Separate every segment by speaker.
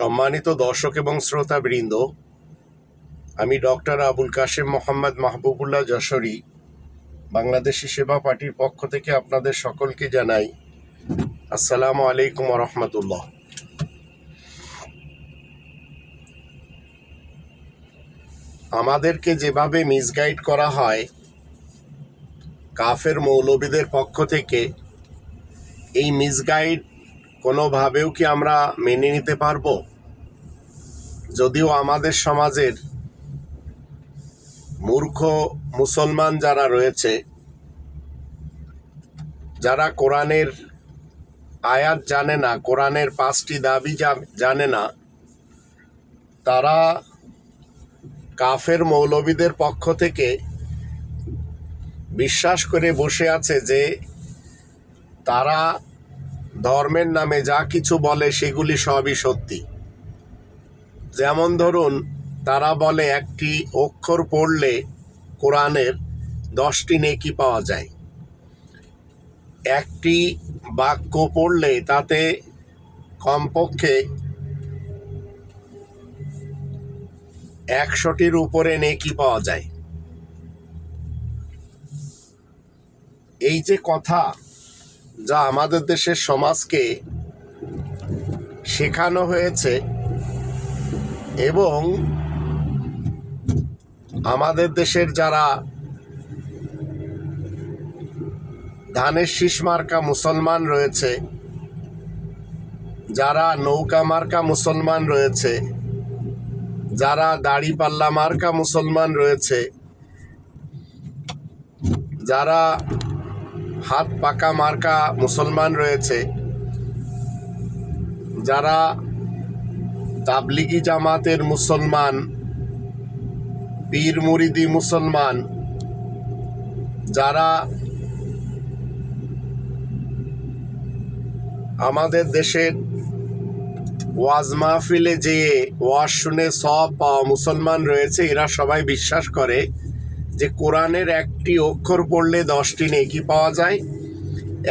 Speaker 1: সম্মানিত দর্শক এবং শ্রোতাবৃন্দ, আমি ডক্টর আবুল কাশেম মোহাম্মদ মাহবুবুল্লাহ যশোরী, বাংলাদেশি সেবা পার্টির পক্ষ থেকে আপনাদের সকলকে জানাই আসসালামু আলাইকুম রহমতুল্লাহ। আমাদেরকে যেভাবে মিসগাইড করা হয় কাফের মৌলবীদের পক্ষ থেকে, এই মিসগাইড কোনোভাবেও কি আমরা মেনে নিতে পারব? যদিও আমাদের সমাজের মূর্খ মুসলমান যারা রয়েছে, যারা কোরআনের আয়াত জানে না, কোরআনের পাঁচটি দাবি জানে না, তারা কাফের মৌলবীদের পক্ষ থেকে বিশ্বাস করে বসে আছে যে তারা ধর্মের নামে যা কিছু বলে সেগুলি সবই সত্যি। যেমন ধরুন, তারা বলে একটি অক্ষর পড়লে কোরআনের দশটি নেকি পাওয়া যায়। একটি বাক্য পড়লে তাতে কমপক্ষে একশোটির উপরে নেকি পাওয়া যায়। এই যে কথা যা আমাদের দেশের সমাজকে শেখানো হয়েছে এবং আমাদের দেশের যারা ধানের শীষ মার্কা মুসলমান রয়েছে, যারা নৌকা মার্কা মুসলমান রয়েছে, যারা দাড়িপাল্লা মার্কা মুসলমান রয়েছে, যারা হাত পাকা মার্কা মুসলমান রয়েছে, যারা তাবলিগি জামাতের মুসলমান, পীর মুরিদি মুসলমান, যারা আমাদের দেশের ওয়াজ মাহফিলে যেয়ে ওয়াজ শুনে সব পাওয়া মুসলমান রয়েছে, এরা সবাই বিশ্বাস করে যে কোরআনের একটি অক্ষর পড়লে দশটি নেকি পাওয়া যায়,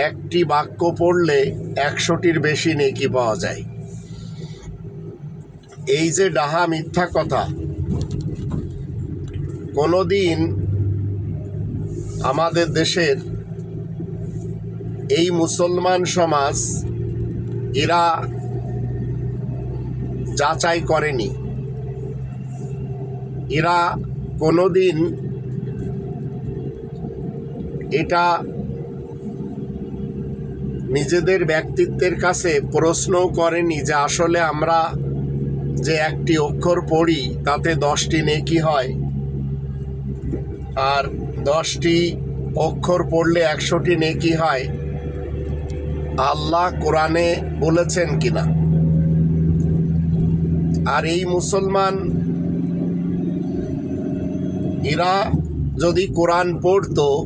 Speaker 1: একটি বাক্য পড়লে একশোটির বেশি নেকি পাওয়া যায়। এই যে ডাহা মিথ্যা কথা, কোনোদিন আমাদের দেশের এই মুসলমান সমাজ এরা যাচাই করেনি। এরা কোনোদিন এটা নিজেদের ব্যক্তিত্বের কাছে প্রশ্নও করেনি যে আসলে আমরা যে একটি অক্ষর পড়ি, তাতে দশটি নেকি হয়। আর দশটি অক্ষর পড়লে একশোটি নেকি হয়। আল্লাহ কোরআনে বলেছেন কিনা? আর এই মুসলমান, এরা যদি কোরআন পড়তো,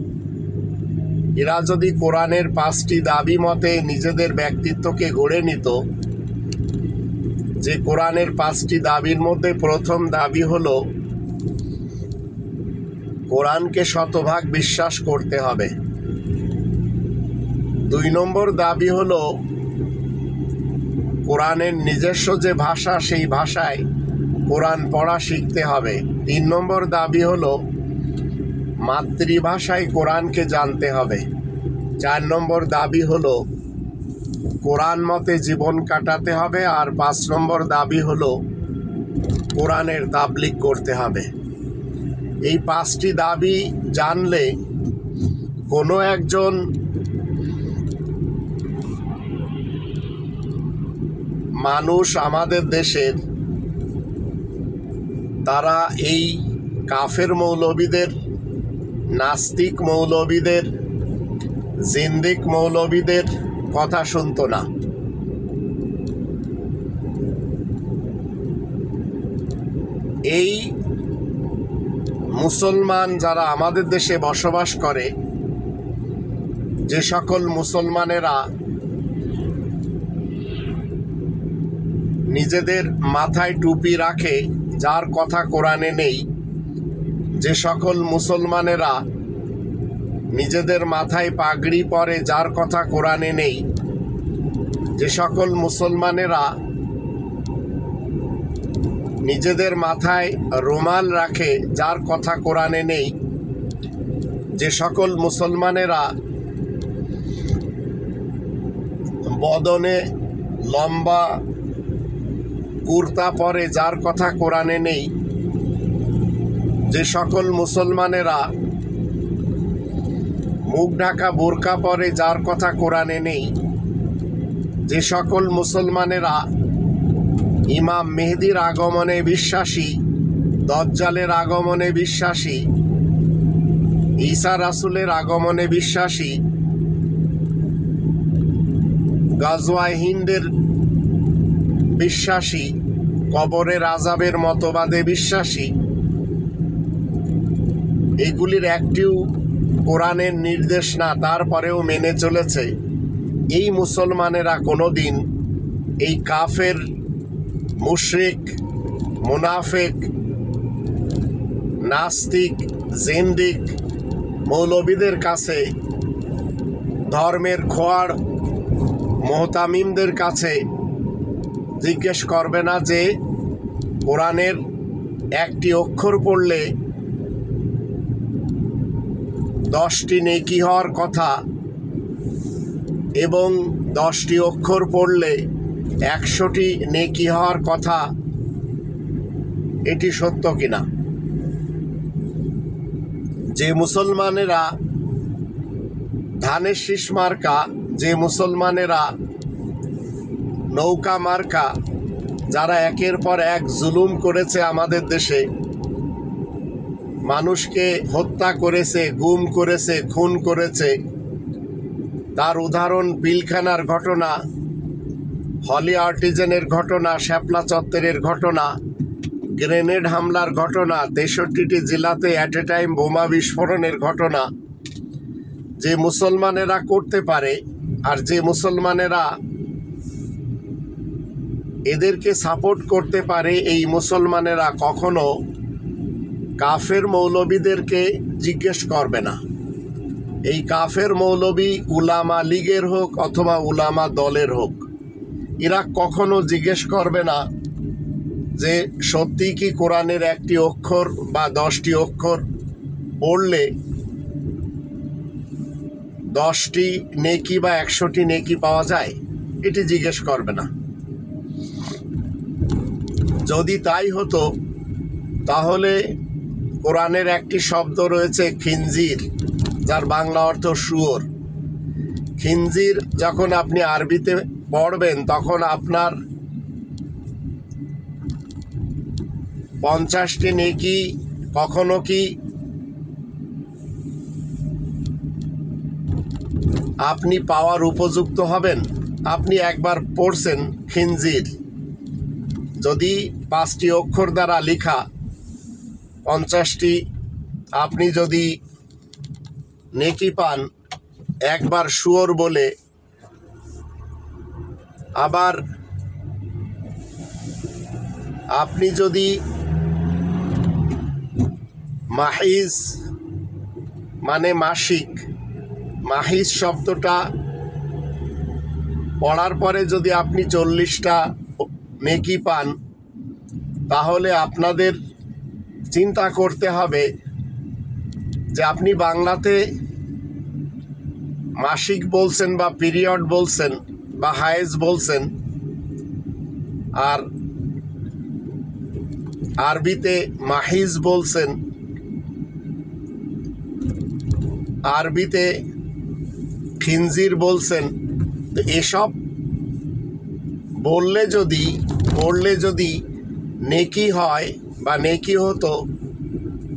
Speaker 1: এরা যদি কোরআনের পাঁচটি দাবি মতে নিজেদের ব্যক্তিত্বকে গড়ে নিত যে কোরআনের পাঁচটি দাবির মধ্যে প্রথম দাবি হলো, কোরআনকে শতভাগ বিশ্বাস করতে হবে। দুই নম্বর দাবি হলো, কোরআনের নিজস্ব যে ভাষা, সেই ভাষায় কোরআন পড়া শিখতে হবে। তিন নম্বর দাবি হলো, মাতৃভাষায় কোরআনকে জানতে হবে। চার নম্বর দাবি হলো কোরআন মতে জীবন কাটাতে হবে আর পাঁচ নম্বর দাবি হলো কোরআনের তাবলিক করতে হবে। এই পাঁচটি দাবি জানলে কোনো একজন মানুষ আমাদের দেশের, তারা এই কাফের মৌলবীদের, নাস্তিক মৌলবীদের, জিন্দিক মৌলবীদের কথা শুনতো না। এই মুসলমান যারা আমাদের দেশে বসবাস করে, যে সকল মুসলমানেরা নিজেদের মাথায় টুপি রাখে, যার কথা কোরআনে নেই, যে সকল মুসলমানেরা নিজেদের মাথায় পাগড়ি পরে যার কথা কোরআনে নেই। যে সকল মুসলমানেরা নিজেদের মাথায় রুমাল রাখে, যার কথা কোরআনে নেই। যে সকল মুসলমানেরা বদনে লম্বা কুর্তা পরে যার কথা কোরআনে নেই। যে সকল মুসলমানেরা মুখ ঢাকা বোরকা পরে যার কথা কোরআনে নেই। যে সকল মুসলমানেরা ইমাম মেহেদির আগমনে বিশ্বাসী, দজ্জালের আগমনে বিশ্বাসী, ঈসা রাসুলের আগমনে বিশ্বাসী, গাজওয়ায় হিন্দের বিশ্বাসী, কবরের আজাবের মতবাদে বিশ্বাসী, এগুলির একটিও কোরআনের নির্দেশ না, তারপরেও মেনে চলেছে। এই মুসলমানেরা কোনো দিন এই কাফের, মুশরিক, মুনাফেক, নাস্তিক, জেন্দিক মৌলবীদের কাছে, ধর্মের খোয়ার মোহতামিমদের কাছে জিজ্ঞেস করবে না যে কোরআনের একটি অক্ষর পড়লে দশটি নেকি হওয়ার কথা এবং দশটি অক্ষর পড়লে একশোটি নেকি হওয়ার কথা, এটি সত্য কিনা? যে মুসলমানেরা ধানের শীষ মার্কা, যে মুসলমানেরা নৌকা মার্কা, যারা একের পর এক জুলুম করেছে আমাদের দেশে মানুষকে হত্যা করেছে, গুম করেছে, খুন করেছে। তার উদাহরণ পিলখানার ঘটনা, হলি আর্টিজেনের ঘটনা, শ্যাপলা চত্বরের ঘটনা, গ্রেনেড হামলার ঘটনা, তেষট্টিটি জেলাতে অ্যাট এ টাইম বোমা বিস্ফোরণের ঘটনা। যে মুসলমানেরা করতে পারে আর যে মুসলমানেরা এদেরকে সাপোর্ট করতে পারে এই মুসলমানেরা কখনো কাফের মৌলবীদেরকে জিজ্ঞেস করবে না। এই কাফের মৌলবী উলামা লীগের হোক অথবা উলামা দলের হোক, এরা কখনো জিজ্ঞেস করবে না যে সত্যি কি কোরআনের একটি অক্ষর বা দশটি অক্ষর পড়লে দশটি নেকি বা একশোটি নেকি পাওয়া যায়? এটি জিজ্ঞেস করবে না। যদি তাই হতো, তাহলে কোরআনের একটি শব্দ রয়েছে খিনজির, যার বাংলা অর্থ শুয়োর। খিনজির যখন আপনি আরবিতে পড়বেন, তখন আপনার পঞ্চাশটি নেকি কখনো কি আপনি পাওয়ার উপযুক্ত হবেন? আপনি একবার পড়ছেন খিনজির। যদি পাঁচটি অক্ষর দ্বারা লেখা পঞ্চাশটি। আপনি যদি নেকি পান, একবার শুয়োর বলে আবার আপনি যদি মাহিজ মানে মাসিক, মাহিজ শব্দটা পড়ার পরে যদি আপনি চল্লিশটা নেকি পান, তাহলে আপনাদের চিন্তা করতে হবে যে আপনি বাংলাতে মাসিক বলছেন বা পিরিয়ড বলছেন বা হায়েজ বলছেন, আর আরবিতে মাহিজ বলছেন, আরবিতে খিনজির বলছেন, তো এসব বললে যদি, পড়লে যদি নেকি হয় বা নেকি হতো?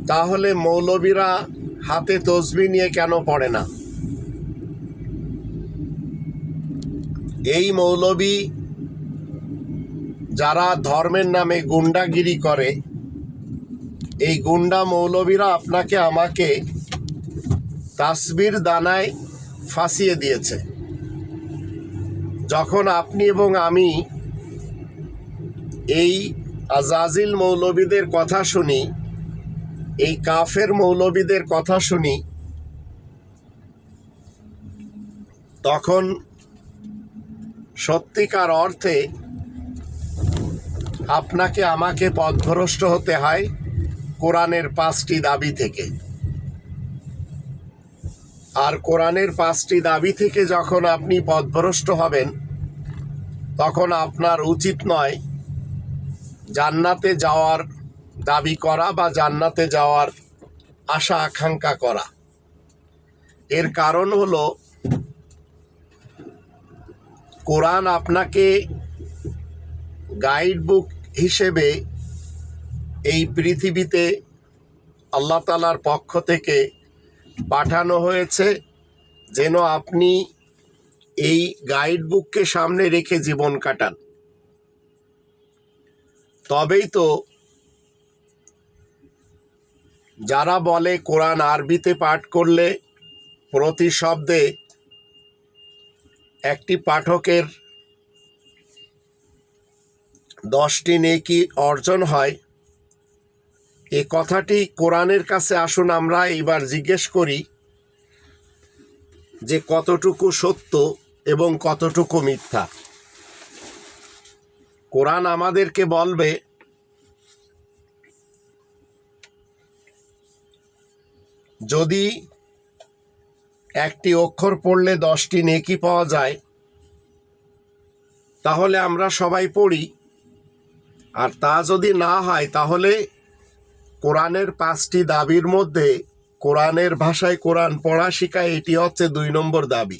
Speaker 1: তাহলে মৌলবীরা হাতে তসবি নিয়ে কেন পড়ে না? এই মৌলবী যারা ধর্মের নামে গুন্ডাগিরি করে, এই গুন্ডা মৌলবীরা আপনাকে আমাকে তাসবির দানায় ফাঁসিয়ে দিয়েছে। যখন আপনি এবং আমি এই আজাজিল মৌলবীদের কথা শুনি, এই কাফের মৌলবীদের কথা শুনি, তখন সত্যিকার অর্থে আপনাকে আমাকে পথভ্রষ্ট হতে হয় কোরআনের পাঁচটি দাবি থেকে। আর কোরআনের পাঁচটি দাবি থেকে যখন আপনি পথভ্রষ্ট হবেন, তখন আপনার উচিত নয় জান্নাতে যাওয়ার দাবি করা বা জান্নাতে যাওয়ার আশা আকাঙ্ক্ষা করা। এর কারণ হল, কোরআন আপনাকে গাইড বুক হিসেবে এই পৃথিবীতে আল্লাহ তালার পক্ষ থেকে পাঠানো হয়েছে, যেন আপনি এই গাইড বুককে সামনে রেখে জীবন কাটান। তবেই তো যারা বলে কোরআন আরবিতে পাঠ করলে প্রতি শব্দে একটি পাঠকের দশটি নেকি অর্জন হয়, এ কথাটি কোরআনের কাছে আসুন আমরা এবার জিজ্ঞেস করি যে কতটুকু সত্য এবং কতটুকু মিথ্যা। কোরআন আমাদেরকে বলবে, যদি একটি অক্ষর পড়লে দশটি নেকি পাওয়া যায়, তাহলে আমরা সবাই পড়ি। আর তা যদি না হয়, তাহলে কোরআনের পাঁচটি দাবির মধ্যে কোরআনের ভাষায় কোরআন পড়া শেখায়, এটি হচ্ছে দুই নম্বর দাবি।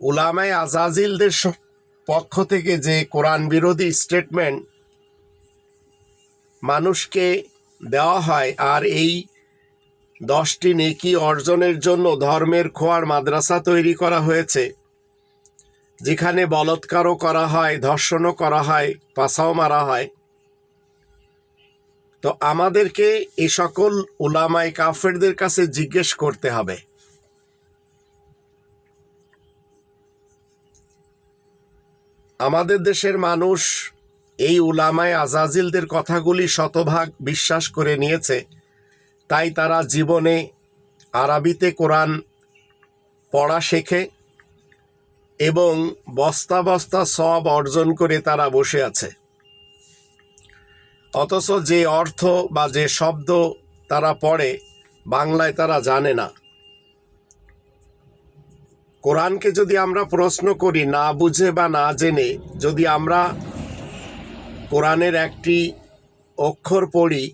Speaker 1: উলামায় আজাজিলদের পক্ষ থেকে যে কোরআন বিরোধী স্টেটমেন্ট মানুষকে দেওয়া হয় আর এই দশটি নেকি অর্জনের জন্য ধর্মের খোয়ার মাদ্রাসা তৈরি করা হয়েছে, যেখানে বলৎকারও করা হয়, ধর্ষণও করা হয় পাছাও মারা হয়। তো আমাদেরকে এই সকল উলামাই কাফেরদের কাছে জিজ্ঞেস করতে হবে। আমাদের দেশের মানুষ এই উলামায় আজাজিলদের কথাগুলি শতভাগ বিশ্বাস করে নিয়েছে। তাই তারা জীবনে আরবিতে কোরআন পড়া শেখে এবং বস্তা বস্তা সব অর্জন করে তারা বসে আছে। অথচ যে অর্থ বা যে শব্দ তারা পড়ে বাংলায় তারা জানে না। কোরআনকে যদি আমরা প্রশ্ন করি, না বুঝে বা না জেনে, যদি আমরা কোরআনের একটি অক্ষর পড়ি,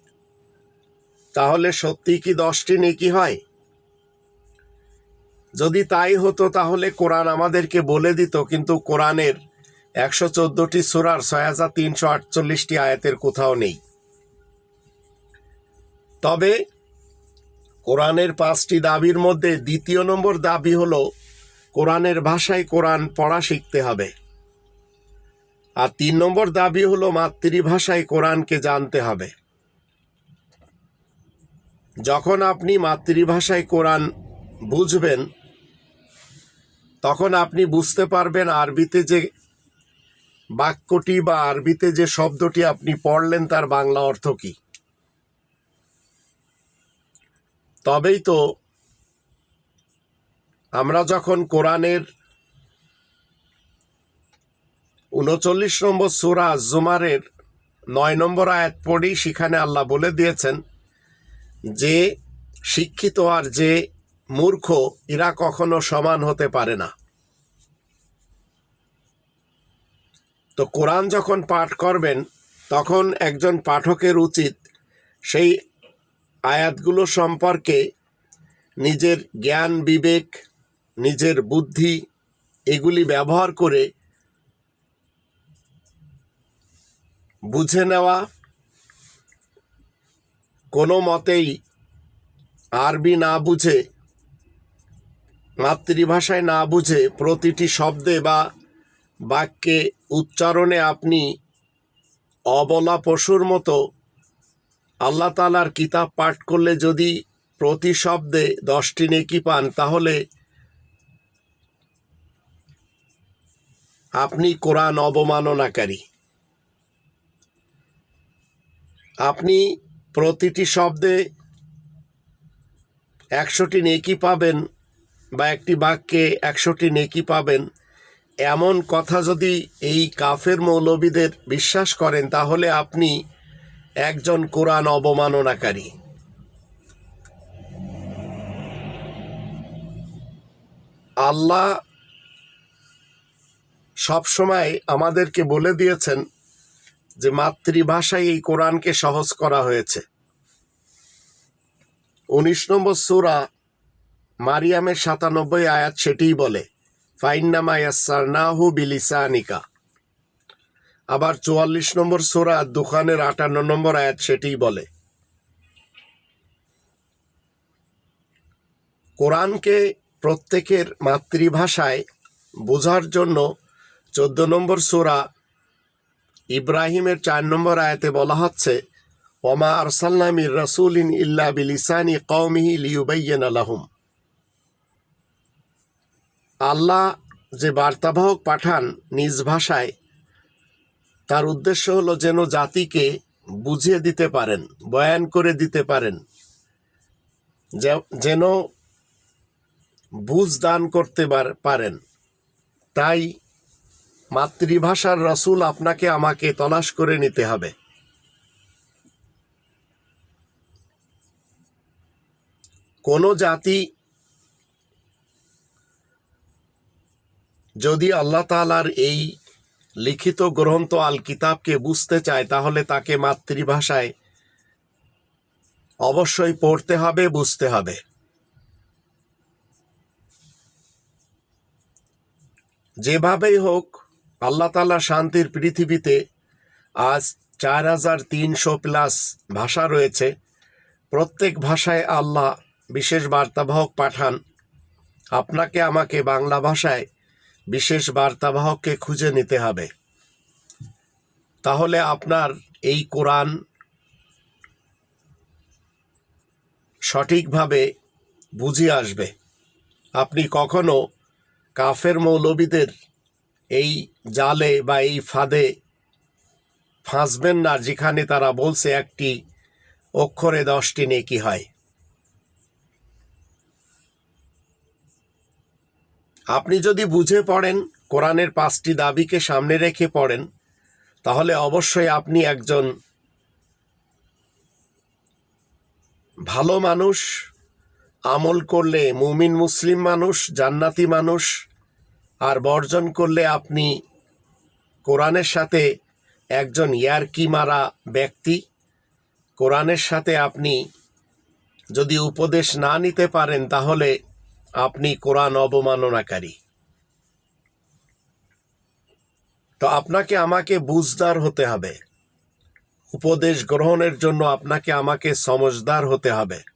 Speaker 1: তাহলে সত্যি কি দশটি নেকি হয়? যদি তাই হতো, তাহলে কোরআন আমাদেরকে বলে দিত, কিন্তু কোরআনের একশো চোদ্দটি সুরার ছয় হাজার তিনশো আটচল্লিশটি আয়াতের কোথাও নেই। তবে কোরআনের পাঁচটি দাবির মধ্যে দ্বিতীয় নম্বর দাবি হলো কোরআনের ভাষায় কোরআন পড়া শিখতে হবে। আর তিন নম্বর দাবি হলো মাতৃভাষায় কোরআনকে জানতে হবে। যখন আপনি মাতৃভাষায় কোরআন বুঝবেন, তখন আপনি বুঝতে পারবেন আরবিতে যে বাক্যটি বা আরবিতে যে শব্দটি আপনি পড়লেন তার বাংলা অর্থ কি। তবেই তো আমরা যখন কোরআনের উনচল্লিশ নম্বর সুরা জুমারের নয় নম্বর আয়াত পড়ি, সেখানে আল্লাহ বলে দিয়েছেন যে, শিক্ষিত আর যে মূর্খ এরা কখনো সমান হতে পারে না। তো কোরআন যখন পাঠ করবেন, তখন একজন পাঠকের উচিত সেই আয়াতগুলো সম্পর্কে নিজের জ্ঞান, বিবেক নিজের বুদ্ধি এগুলি ব্যবহার করে বুঝে নেওয়া কোনো মতেই আরবি না বুঝে, মাতৃভাষায় না বুঝে প্রতিটি শব্দে বা বাক্যে উচ্চারণে আপনি অবলা পশুর মতো আল্লাহ তালার কিতাব পাঠ করলে যদি প্রতি শব্দে দশটি নেকি পান, তাহলে আপনি কোরআন অবমাননাকারী। আপনি প্রতিটি শব্দে একশোটি নেকি পাবেন বা একটি বাক্যে একশোটি নেকি পাবেন। এমন কথা যদি এই কাফের মৌলবীদের বিশ্বাস করেন, তাহলে আপনি একজন কোরআন অবমাননাকারী। আল্লাহ সবসময় আমাদেরকে বলে দিয়েছেন যে মাতৃভাষায় এই কোরআনকে সহজ করা হয়েছে। উনিশ নম্বর সুরা মারিয়ামের সাতানব্বই আয়াত সেটিই বলে, ফাইন্নামা বিলিসানিকা। আবার চুয়াল্লিশ নম্বর সোরা দোকানের আটান্ন নম্বর আয়াত সেটিই বলে, কোরআনকে প্রত্যেকের মাতৃভাষায় বোঝার জন্য চোদ্দ নম্বর সোরা ইব্রাহিমের চার নম্বর আয়াতে বলা হচ্ছে, ওমা আরসাল্লা মির রাসূলিন ইল্লা বিলিসানি কওমিহি লিউবাইয়িন লাহুম। আল্লাহ যে বার্তাবাহক পাঠান নিজ ভাষায়, তার উদ্দেশ্য হলো যেন জাতিকে বুঝিয়ে দিতে পারেন, বয়ান করে দিতে পারেন। যেন বুঝ দান করতে পার- পারেন। তাই মাতৃভাষার রসুল আপনাকে আমাকে তলাশ করে নিতে হবে। কোনো জাতি যদি আল্লাহ তালার এই লিখিত গ্রন্থ আল কিতাবকে বুঝতে চায়, তাহলে তাকে মাতৃভাষায় অবশ্যই পড়তে হবে, বুঝতে হবে। যেভাবেই হোক আল্লাহ তালা শান্তির পৃথিবীতে আজ চার হাজার তিনশো প্লাস ভাষা রয়েছে। প্রত্যেক ভাষায় আল্লাহ বিশেষ বার্তাবাহক পাঠান। আপনাকে আমাকে বাংলা ভাষায় বিশেষ বার্তাবাহককে খুঁজে নিতে হবে। তাহলে আপনার এই কোরআন সঠিকভাবে বুঝিয়ে আসবে। আপনি কখনো কাফের মৌলবীদের এই জালে বা এই ফাঁদে ফাঁসবেন না, যেখানে তারা বলছে একটি অক্ষরে দশটি নেকি হয়। আপনি যদি বুঝে পড়েন, কোরআনের পাঁচটি দাবিকে সামনে রেখে পড়েন, তাহলে অবশ্যই আপনি একজন ভালো মানুষ, আমল করলে মুমিন মুসলিম মানুষ, জান্নাতি মানুষ আর বর্জন করলে আপনি কোরআনের সাথে একজন ইয়ারকি মারা ব্যক্তি। কোরআনের সাথে আপনি যদি উপদেশ না নিতে পারেন, তাহলে আপনি কোরআন অবমাননাকারী। তো আপনাকে আমাকে বুঝদার হতে হবে। উপদেশ গ্রহণের জন্য আপনাকে আমাকে সমজদার হতে হবে।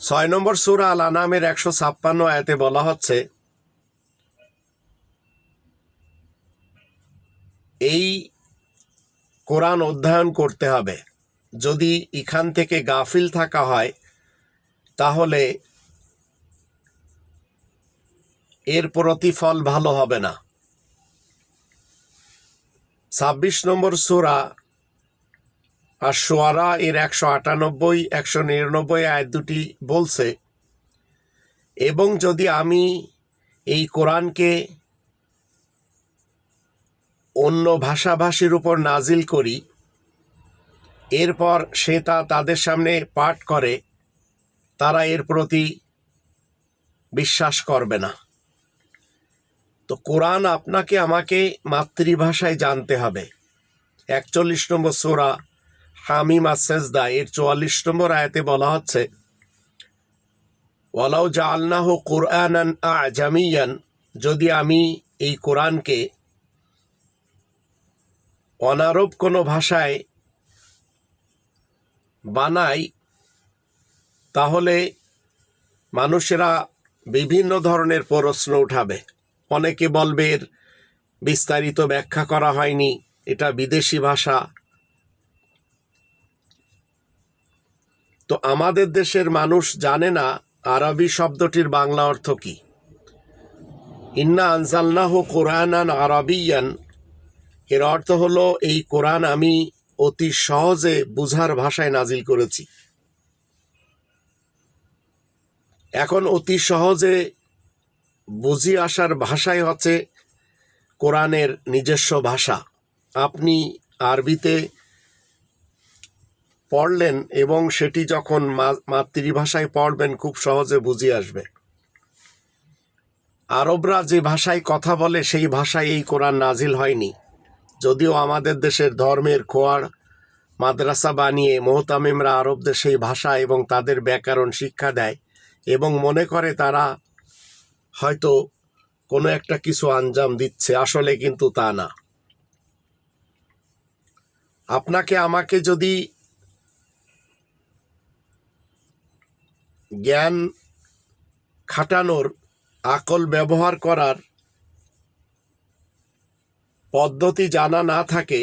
Speaker 1: ছয় নম্বর সুরা আল আনামের একশো ছাপ্পান্ন আয়াতে বলা হচ্ছে, এই কোরআন অধ্যয়ন করতে হবে। যদি এখান থেকে গাফিল থাকা হয়, তাহলে এর প্রতিফল ভালো হবে না। ছাব্বিশ নম্বর সুরা আর সোয়ারা এর একশো আটানব্বই, একশো নিরানব্বই আয়াত দুটি বলছে, এবং যদি আমি এই কোরআনকে অন্য ভাষাভাষীর উপর নাজিল করি, এরপর সে তা তাদের সামনে পাঠ করে, তারা এর প্রতি বিশ্বাস করবে না। তো কোরআন আপনাকে আমাকে মাতৃভাষায় জানতে হবে। একচল্লিশ নম্বর সোরা হামিম আসেজদা এর চুয়াল্লিশ নম্বর আয়াতে বলা হচ্ছে, ওয়ালাউ জালনাহ কোরআনান আজামিয়ান যদি আমি এই কোরআনকে অনারব কোনো ভাষায় বানাই, তাহলে মানুষেরা বিভিন্ন ধরনের প্রশ্ন উঠাবে। অনেকে বলবে এর বিস্তারিত ব্যাখ্যা করা হয়নি, এটা বিদেশি ভাষা। তো আমাদের দেশের মানুষ জানে না আরবি শব্দটির বাংলা অর্থ কি। ইন্না আনজালনাহ কোরআনান আরবিয়ান। এর অর্থ হলো, এই কোরআন আমি অতি সহজে বুঝার ভাষায় নাজিল করেছি। এখন অতি সহজে বুঝি আসার ভাষাই হচ্ছে কোরআনের নিজস্ব ভাষা। আপনি আরবিতে পড়লেন এবং সেটি যখন মাতৃভাষায় পড়বেন, খুব সহজে বুঝে আসবে। আরবরা যে ভাষায় কথা বলে, সেই ভাষায় এই কোরআন নাজিল হয়নি। যদিও আমাদের দেশের ধর্মের খোয়ার মাদ্রাসা বানিয়ে মোহতামিমরা আরবদের সেই ভাষা এবং তাদের ব্যাকরণ শিক্ষা দেয় এবং মনে করে তারা হয়তো কোনো একটা কিছু আঞ্জাম দিচ্ছে, আসলে কিন্তু তা না। আপনাকে আমাকে যদি জ্ঞান খাটানোর আকল ব্যবহার করার পদ্ধতি জানা না থাকে,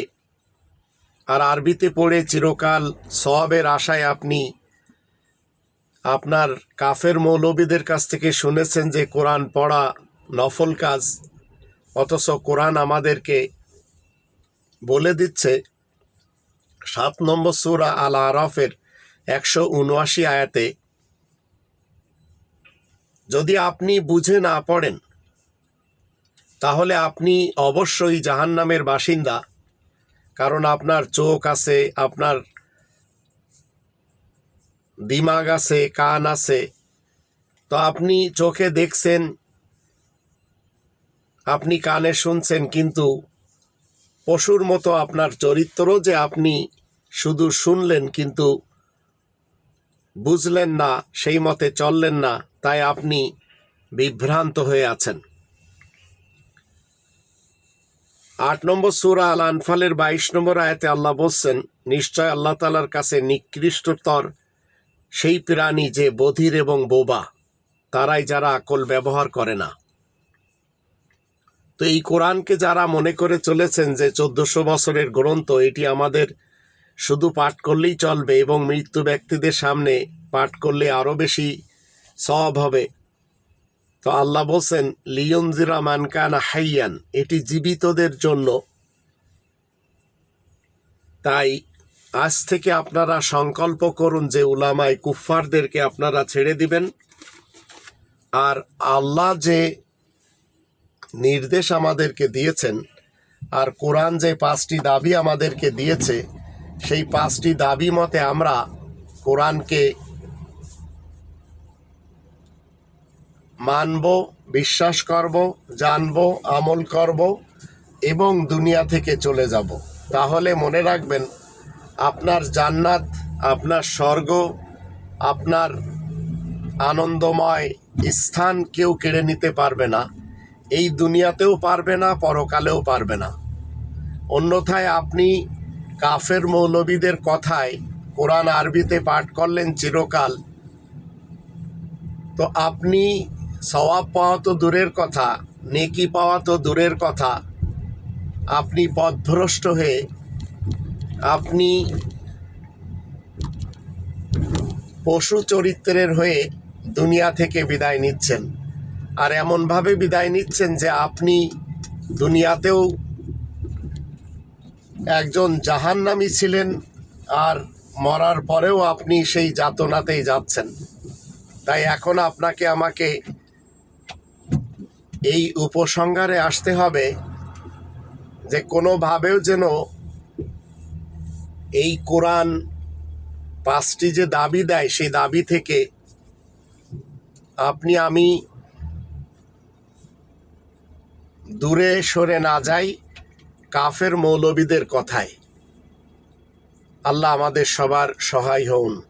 Speaker 1: আর আরবিতে পড়ে চিরকাল সবের আশায় আপনি আপনার কাফের মৌলবীদের কাছ থেকে শুনেছেন যে কোরআন পড়া নফল কাজ, অথচ কোরআন আমাদেরকে বলে দিচ্ছে। সাত নম্বর সুরা আল আরফের একশো উনআশি আয়াতে যদি আপনি বুঝে না পড়েন, তাহলে আপনি অবশ্যই জাহান্নামের বাসিন্দা, কারণ আপনার চোখ আছে, আপনার দিমাগ আছে, কান আছে। তো আপনি চোখে দেখছেন, আপনি কানে শুনছেন, কিন্তু পশুর মতো আপনার চরিত্র যে আপনি শুধু শুনলেন, কিন্তু বুঝলেন না, সেই মতে চললেন না তাই আপনি বিভ্রান্ত হয়ে আছেন। আট নম্বর সুরা আল আনফালের বাইশ নম্বর আয়াতে আল্লাহ বলছেন, নিশ্চয় আল্লাহ তালার কাছে নিকৃষ্টতর সেই প্রাণী যে বধির এবং বোবা, তারাই যারা আকল ব্যবহার করে না। তো এই কোরআনকে যারা মনে করে চলেছেন যে চোদ্দশো বছরের গ্রন্থ, এটি আমাদের শুধু পাঠ করলেই চলবে এবং মৃত্যু ব্যক্তিদের সামনে পাঠ করলে আরও বেশি সব হবে তো আল্লাহ বলছেন, লিয়নজিরা মানকানা হাইয়ান এটি জীবিতদের জন্য। তাই আজ থেকে আপনারা সংকল্প করুন যে উলামায় কুফফারদেরকে আপনারা ছেড়ে দিবেন। আর আল্লাহ যে নির্দেশ আমাদেরকে দিয়েছেন, আর কোরআন যে পাঁচটি দাবি আমাদেরকে দিয়েছে, সেই পাঁচটি দাবি মতে আমরা কোরআনকে মানব, বিশ্বাস করব, জানব, আমল করব এবং দুনিয়া থেকে চলে যাব। তাহলে মনে রাখবেন, আপনার জান্নাত, আপনার স্বর্গ, আপনার আনন্দময় স্থান কেউ কেড়ে নিতে পারবে না। এই দুনিয়াতেও পারবে না, পরকালেও পারবে না। অন্যথায় আপনি কাফের মৌলবীদের কথায় কোরআন আরবিতে পাঠ করলেন চিরকাল। তো আপনি সওয়াব পাওয়া তো দূরের কথা, নেকি পাওয়া তো দূরের কথা। আপনি পথভ্রষ্ট হয়ে আপনি পশু চরিত্রের হয়ে দুনিয়া থেকে বিদায় নিচ্ছেন। আর এমনভাবে বিদায় নিচ্ছেন যে আপনি দুনিয়াতেও একজন জাহান্নামী ছিলেন আর মরার পরেও আপনি সেই যাতনাতেই যাচ্ছেন। তাই এখন আপনাকে আমাকে এই উপসংহারে আসতে হবে যে কোনোভাবেও যেন এই কোরআন পাঁচটি যে দাবি দেয়, সেই দাবি থেকে আপনি আমি দূরে সরে না যাই কাফের মৌলবীদের কথায়। আল্লাহ আমাদের সবার সহায় হন